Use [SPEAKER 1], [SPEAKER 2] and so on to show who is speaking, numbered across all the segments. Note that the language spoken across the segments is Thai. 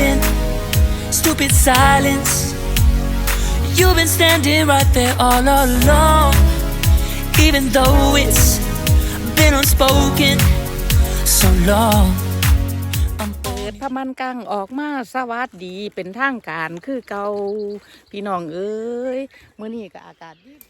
[SPEAKER 1] been stupid silence. You've been standing right there all along, even though it's been unspoken so long. I'm
[SPEAKER 2] เปิดพมันกังออกมาสวัสดีเป็นทางการคือเกาพี่น้องเอ้ยเมื้อนี้ก็อากาศดี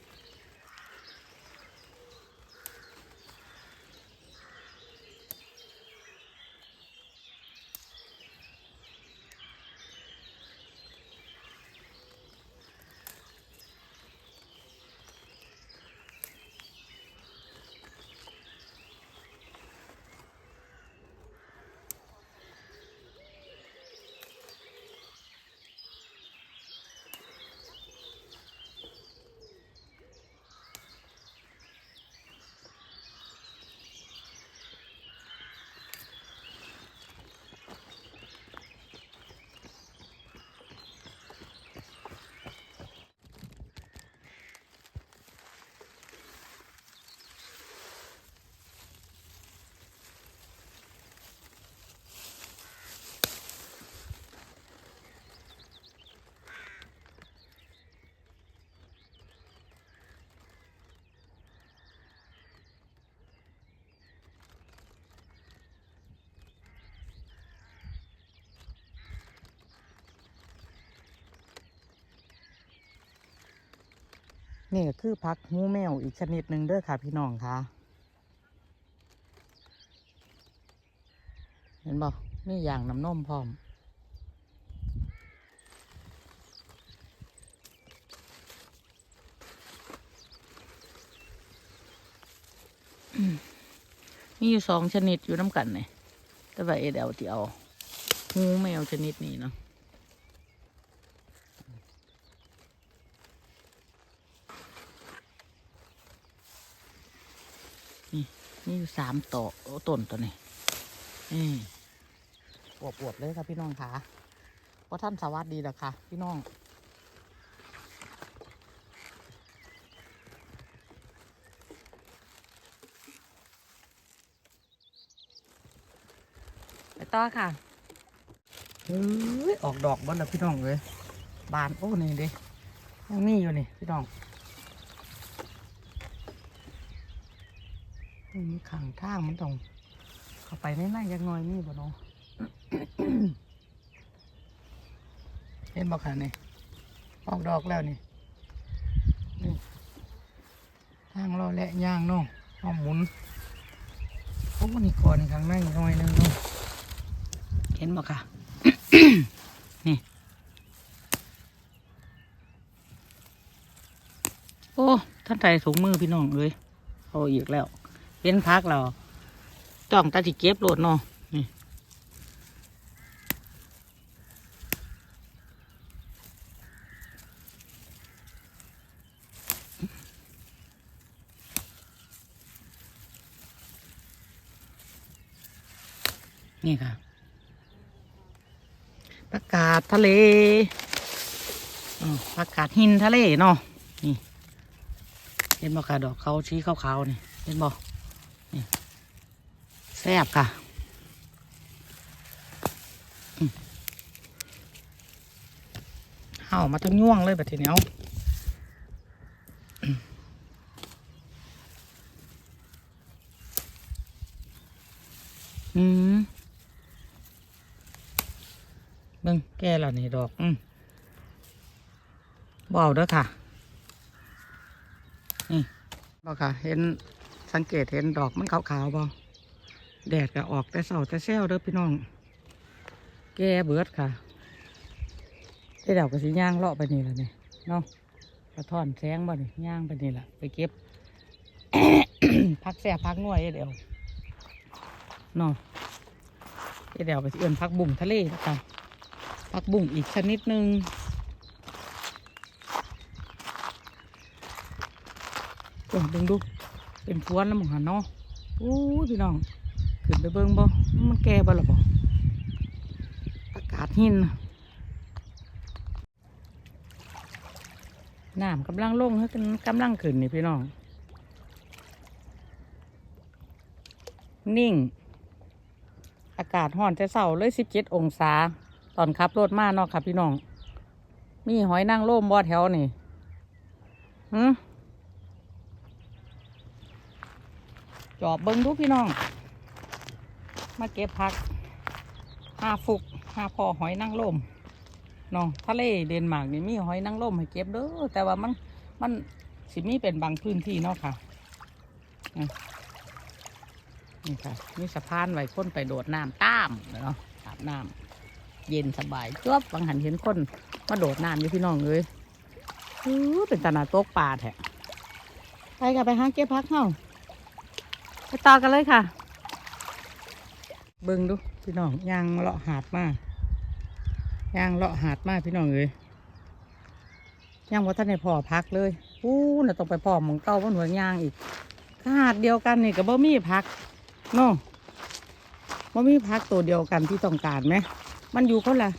[SPEAKER 2] นี่ก็คือพักหูแมวอีกชนิดหนึ่งเด้อค่ะพี่น้องค่ะ เห็นบ่นี่อย่างน้ำนมพร้อมอืมมีอยู่สองชนิดอยู่น้ำกันเนี่ยแต่ว่าเอเดลที่เอาหูแมวชนิดนี้เนาะ นี่มีอยู่สามตะโอ้ต้นตัวนี้นี่อวบอวบๆเลยค่ะพี่น้องค่ะเพราะท่านสวัสดีแล้วค่ะ พี่น้องไปต่อค่ะเฮ้ยออกดอกบ้านแล้วพี่น้องเลยบานโอ้นี่ดิยังมีอยู่นี่พี่น้อง มีขังทางมันต้องเข้าไปในนั้นยังน้อยนี่บ่เนาะเห็นบ่ค่ะนี่ออกดอกแล้วนี่นี่ทางรอและย่างเนาะเอาหมุนโอ้นี่ก่อนข้างในหน่อยหนึงเนาะเห็นบ่ค่ะนี่โอ้ท่านใส่ถุงมือพี่น้องเลยเอาอีกแล้ว เป็นพักเราจ้องตาสิเก็บโหลดเนาะนี่นี่ค่ะประกาศทะเลอ๋อประกาศหินทะเลเนาะนี่ เห็นบ่ค่ะดอกเขาชี้ขาวๆนี่ เห็นบ่นี่ แซ่บค่ะอืมเห่ามาทั้งย่วงเลยแบบทีเนี้ยอืมอืมเบิ่งแก่แล้วนี่ดอก อืมบเอาเด้อค่ะ นี่บอกค่ะ เห็นสังเกตเห็นดอกมันขาวๆบ่ แดดก็ออกแต่เสาแต่แซวเด้อพี่น้อง แกเบิดค่ะได้ดอกก็สิย่างเลาะไปนี่แหละนี่เนาะกระท่อนแสงบ่นี่ย่างไปนี่แหละไปเก็บพักแซ่บพักนัวเอเดียวเนาะเอเดียวไปเอื่นพักบุ่งทะเลนะคะพักบุ่งอีกชนิดนึงโอ้เบิ่งดูเป็นพวนแล้วมึงหันเนาะโอ้พี่น้อง ขึ้นไปเบิ่งบ่ มันแก่บ่ล่ะบ่อากาศหินน้ำกำลังลงให้กันกำลังขึ้นนี่พี่น้อง นิ่ง อากาศห้อนแต่เสาเลยสิบเจ็ดองศา ตอนขับรถมาเนาะค่ะพี่น้อง มีหอยนางรมบ่แถวนี่หืมจอบเบิ้งดูพี่น้อง มาเก็บผักหาฟุกหาพอหอยนางรมเนาะทะเลเดนมาร์กนี่มีหอยนางรมให้เก็บเด้อแต่ว่ามันมันสิมีเป็นบางพื้นที่เนาะค่ะนี่ค่ะมีสะพานไว้คนไปโดดน้ำตามเนาะอาบน้ำเย็นสบายจวบบางหันเห็นคนมาโดดน้ำอยู่พี่น้องเลยอู้เป็นตนาโต๊กปลาแท้ไปกันไปหาเก็บพักเฮาไปต่อกันเลยค่ะ บิ่งดูพี่น้องยางเลาะหาดมากยางเลาะหาดมากพี่น้องเอ้ยยางว่าท่านในพ่อพักเลยอู้น่ะต้องไปพ่อหมองเก้าบนหัวยางอีกหาดเดียวกันนี่กับบ่มีพักเนาะบ่มีพักตัวเดียวกันที่ต้องการไหมมันอยู่คนละ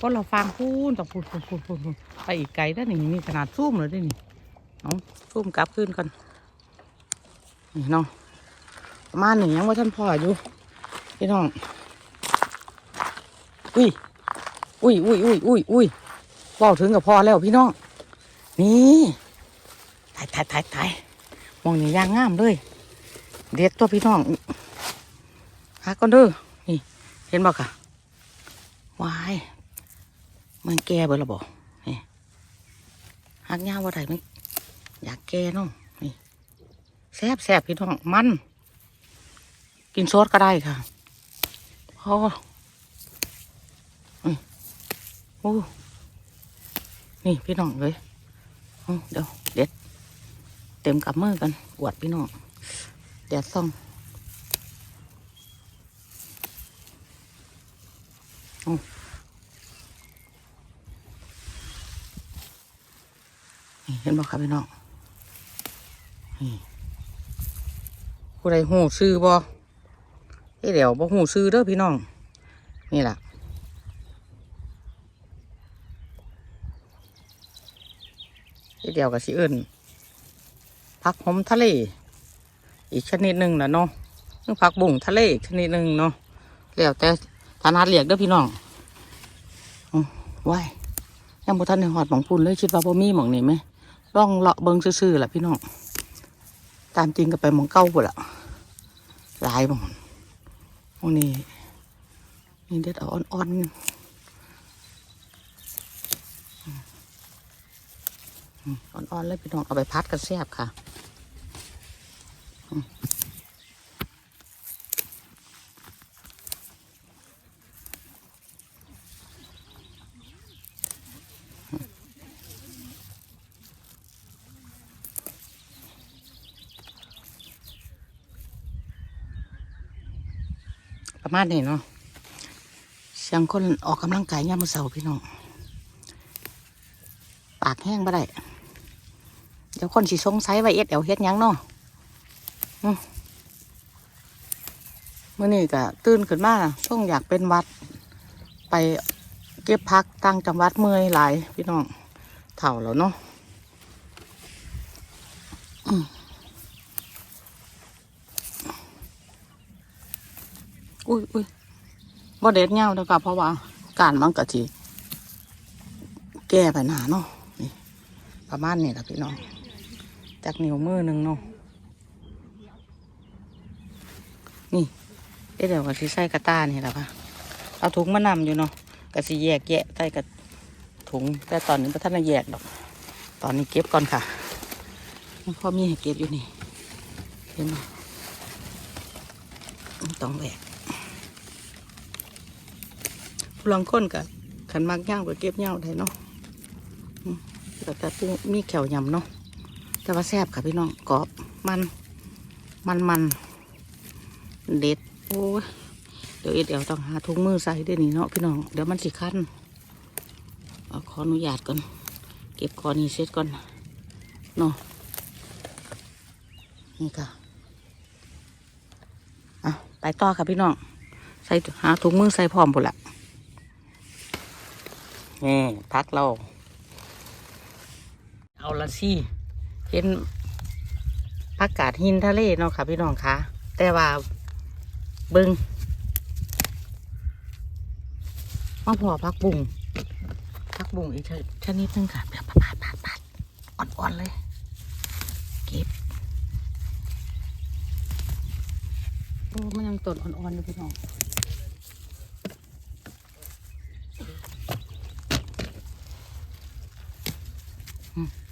[SPEAKER 2] คนละฟังพูนต้องพูนพูนพูนพูนไปอีกไกลแล้วนี่นี่ขนาดซุ่มเลยได้นี่เอาซุ่มกลับขึ้นกันนี่เนาะประมาหนึ่งยังว่าท่านพ่ออยู่ พี่น้อง อุ้ย อุ้ยอุ้ยอุ้ยอุ้ยอุ้ยบอกถึงกับพอแล้วพี่น้อง นี่ถ่ายถ่ายถ่ายถ่ายมองนี่ยางงามเลยเด็ดตัวพี่น้องหาก่อนเด้อนี่เห็นบอกค่ะวายมันแก่เบิดและบอกนี่หักยาวว่าไดมันอยากแก่เน้องนี่แซ่บแซ่บพี่น้องมัน กินซอสก็ได้ค่ะ อ้โอ้นี่พี่น้องเลยเดี๋ยวเด็ด เต็มกับมือกันอวดพี่น้องแดดส่องอืมนี่เห็นบอกครับพี่น้องนี่ผู้ใดหูซื้อบ่ ไอ้เดี๋ยวบ่หูซื้อเด้อพี่น้อง นี่แหละไอ้เดี๋ยวกับสิเอิญผักหอมทะเล อีกชนิดหนึ่งนะเนาะผักบุ่งทะเลอีกชนิดหนึ่งเนาะแล้วแต่ถนัดเรียกเด้อพี่น้องอว้ายยังบ่ทันในหอดหมองพุ่นเลยคิดว่าบ่มีหมองนี่ไหมลองเลาะเบิงซื่อๆละพี่น้อง ตามจริงก็ไปหมองเก้าพุ่นละหลายหมอง พวกนี้นี่เด็ดเอาอ่อนๆอืมอืมอ่อนๆเลยพี่น้องเอาไปพัดกันแซ่บค่ะ ประมาณนี้เนาะเสียงคนออกกำลังกายยามมื้อเช้าพี่น้องปากแห้งบ่ได้เดี๋ยวคนสิสงสัยว่าเอ็ดเอวเฮ็ดยังเนาะอืมมื่อนี้ก็ตื่นขึ้นมาช่วงอยากเป็นวัด ไปเก็บพักตั้งจังหวัดเมื่อยหลายพี่น้องเถ่าแล้วเนาะ อุ้ยอุ้ยบ่เด็ดเงาเด้อค่ะเพราะว่าการมันกะทิแก้ไปหนาเนาะนี่ประมาณนี้แหละพี่น้องจากนิ้วมือหนึ่งเนาะนี่เอ๊ะเดี๋ยวกะทิใส่กระตานี่แหละค่ะเอาถุงมานำอยู่เนาะกะทิแยกแยะใส่กับถุง แต่ตอนนี้พระท่านแยกดอก ตอนนี้เก็บก่อนค่ะพ่อมีให้เก็บอยู่นี่เห็นไหมต้องแหวก ลองคนกับขันมากย่างก็เก็บย่าได้เนาะแต่แต่ผู้มีแขวยำเนาะแต่ว่าแซ่บค่ะพี่น้องกรอบมันมันมันเด็ดโอ้ยเดี๋ยวเอ็ดเดี๋ยวต้องหาถุงมือใส่ด้วยนี่เนาะพี่น้องเดี๋ยวมันสิคั้นเอาขออนุญาตก่อนเก็บคอนี้เสร็จก่อนเนาะนี่ค่ะเอาไปต่อค่ะพี่น้องใส่หาถุงมือใส่พร้อมหมดละ นี่พักเรา เอาละสิเห็นผักกาดหินทะเลเนาะค่ะพี่น้องคะแต่ว่าบิงโอ้มาพอพักบุงพักบุงอีกชชนิดนึงค่ะแบบปาดปาดปาดอ่อนๆเลยเก็บโอ้มันยังต้นอ่อนๆอยู่พี่น้อง Mm.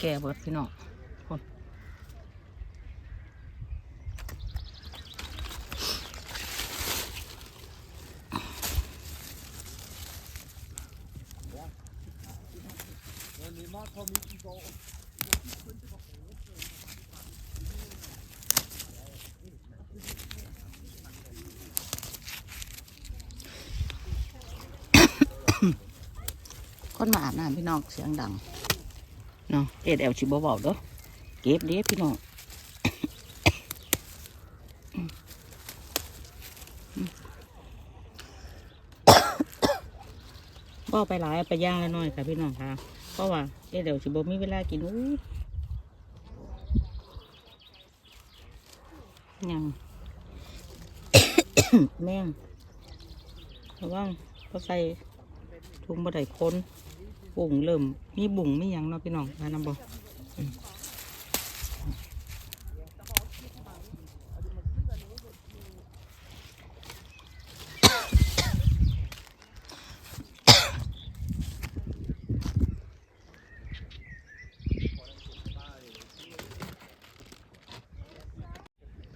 [SPEAKER 2] แก่เบิดพี่น้องคนคนมาอาบน้ำพี่น้องเสียงดัง เนาะเอ็ดแอลชิบเบาๆเด้อเก็บเด้พี่น้องบ่ไปหลายไปย่างแล้วน้อยค่ะพี่น้องค่ะ เพราะว่าเอ็ดแอลชิบมีเวลากินอู้ยังแม่งระวังเขาใส่ถุงบะไดคน บุ่งเริ่ม มีบุ่งมีหยังเนาะพี่น้องนะน้ำบ่อ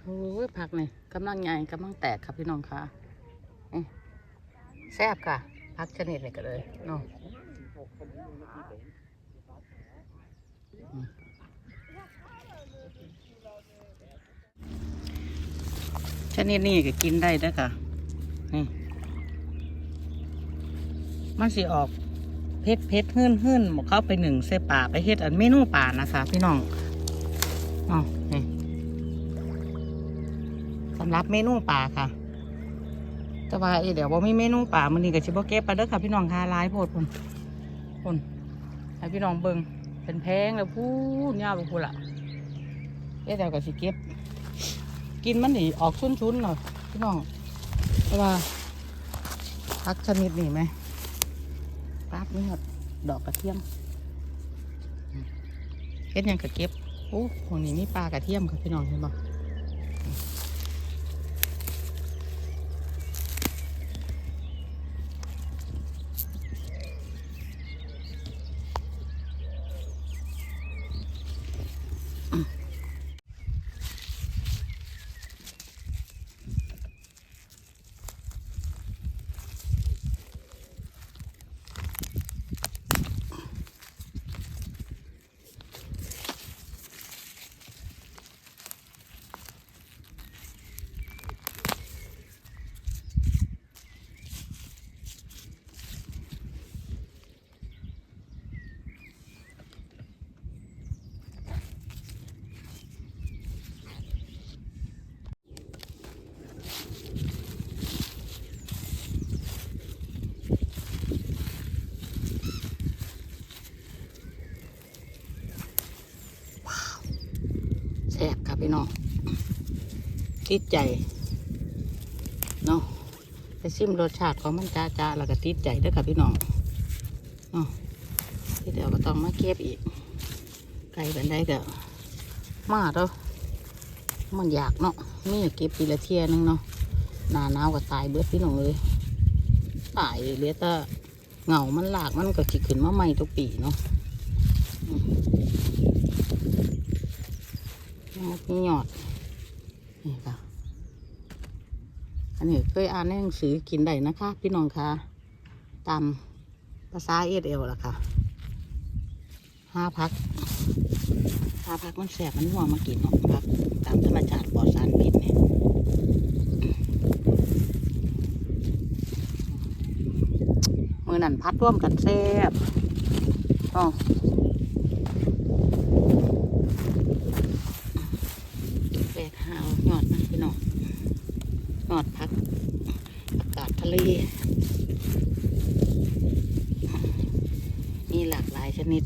[SPEAKER 2] โอ้ยผักนี่กำลังใหญ่กำลังแตกครับพี่น้องค่ะแซ่บค่ะผักชนิดนี้ก็เลยเนาะ ชนิดนี้ก็กินได้เด้อค่ะ นี่ มันสิออกเพชรเพชรหื่นหื่นหมกเข้าไปหนึ่งเสป่าไปเฮ็ดอันเมนูป่านะคะพี่น้องอ๋อนี่สำหรับเมนูป่าค่ะ แต่ว่าเดี๋ยวว่ามีเมนูป่ามันนี่กับชิบเก็บไปเด้อค่ะพี่น้องค่ะลายโพดพุ่น พุ่นให้พี่น้องเบิงเป็นแพงแล้วพูดยาวไปพูดละเอ้ยเดี๋ยวก็สิเก็บ กินมันหนีออกชุนๆหน่อยพี่น้องแต่ว่าพักชนิดนี่ไหมปาดนี่หมดดอกกระเทียมเฮ็ดยังกะเก็บโอ้คนนี้มีปลากระเทียมค่ะพี่น้องเห็นบ่ พี่น้องติดใจเนาะไปซิมรสชาติของมันจ้าจ้าแล้วก็ติดใจด้อค่ะพี่น้องเนาะเดี๋ยวก็ต้องมาเก็บอีก ไก่เป็นได้เด้อมาเด้อมันอยากเนาะมีอยากเก็บปีละเทียนึงเนาะหนาหนาวก็ตายเบิดพี่น้องเลยตายเลือแต่เหงามันหลากมันก็จิขึ้นมาใหม่ทุกปีเนาะ มมีหยอด นี่ค่ะ อันนี้เคยอ่านในหนังสือกินได้นะคะ พี่น้องคะตามภาษาเอสเอลล่ะค่ะห้าพักห้าพักมันแสบมันหัวมากินเนาะพักตามธรรมชาติปลอดสารพิษเนี่ยมือนั่นพัดร่วมกันแซ่บอ๋อแบกหาวหยอดนะพี่น้อง ยอดพัก อากาศทะเลมีหลากหลายชนิด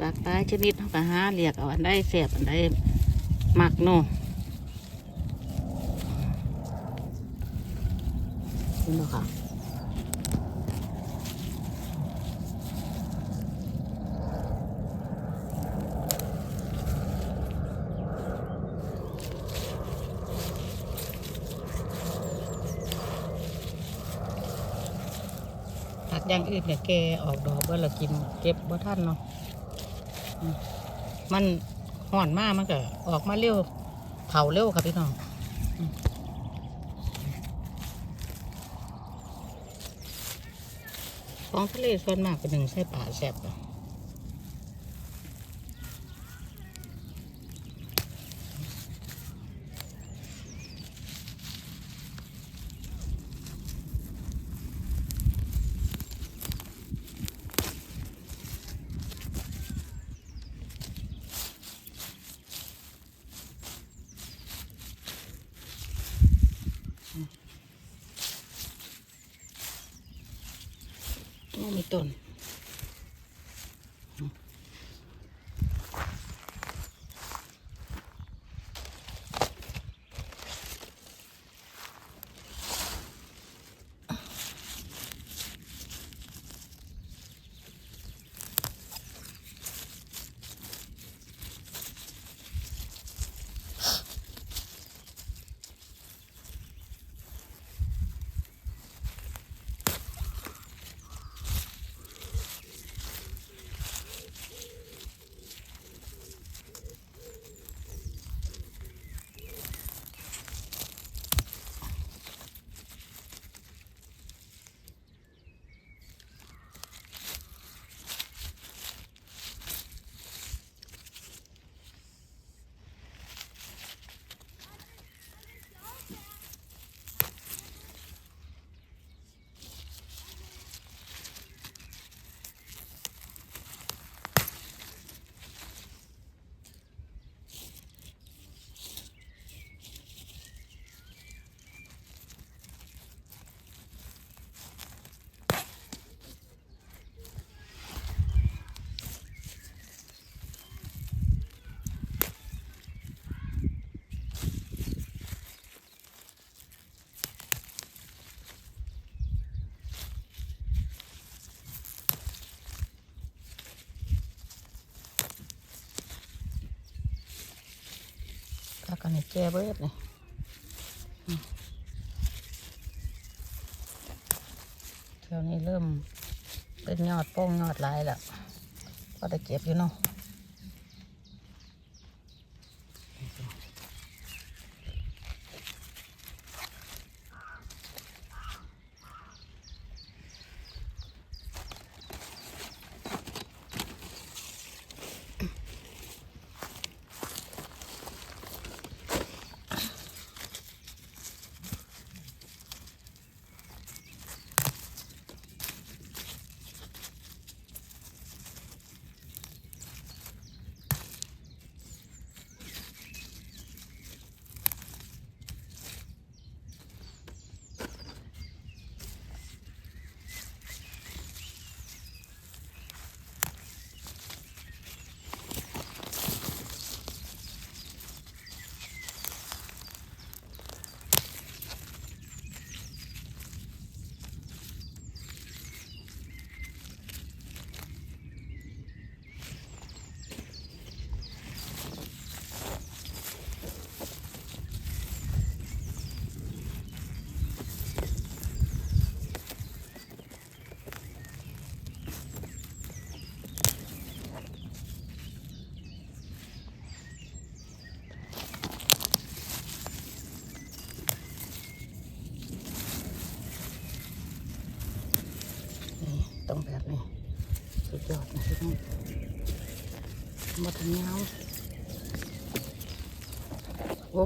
[SPEAKER 2] หลากหลายชนิดเขาก็หาเรียกเอาอันใดเสียบอันใดหมักโนาะเห็นบ่ค่ะื่นเนี่ยแกออกดอกเบื่อละกินเก็บบ่ท่านเนาะมันห่อนมากมันก็ออกมาเร็วเผาเร็วค่ะพี่น้องของทะเลส่วนมากเป็นหนึ่งใส่ป่าแซ่บอะ แกเบิดเลยอืมเท่านี้เริ่มเป็นยอดโป้งยอดลายแล้วก็ได้เก็บอยู่เนาะ อกเงี้ยวโอ้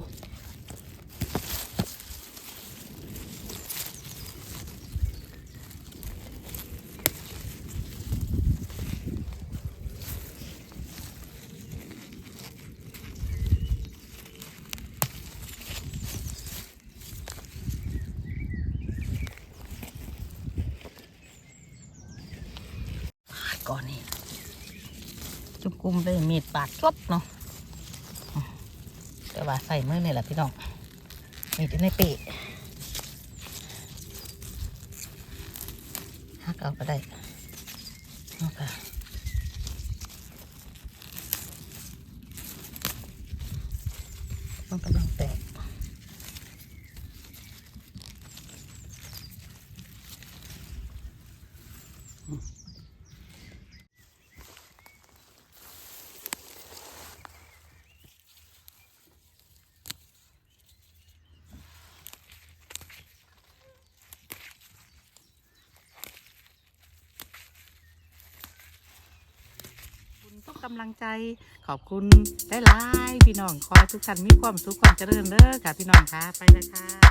[SPEAKER 2] ก่อนนี่จุ่ม กุมเลยมีดปาดจบเนาะแต่ว่าใส่มือนี่แหละพี่น้องมีดในปีหักเอาก็ได้เอาค่ะมันกำลังแตก กำลังใจ ขอบคุณหลายๆพี่น้องขอให้ทุกท่านมีความสุขความเจริญเด้อค่ะพี่น้องค่ะไปเลยค่ะ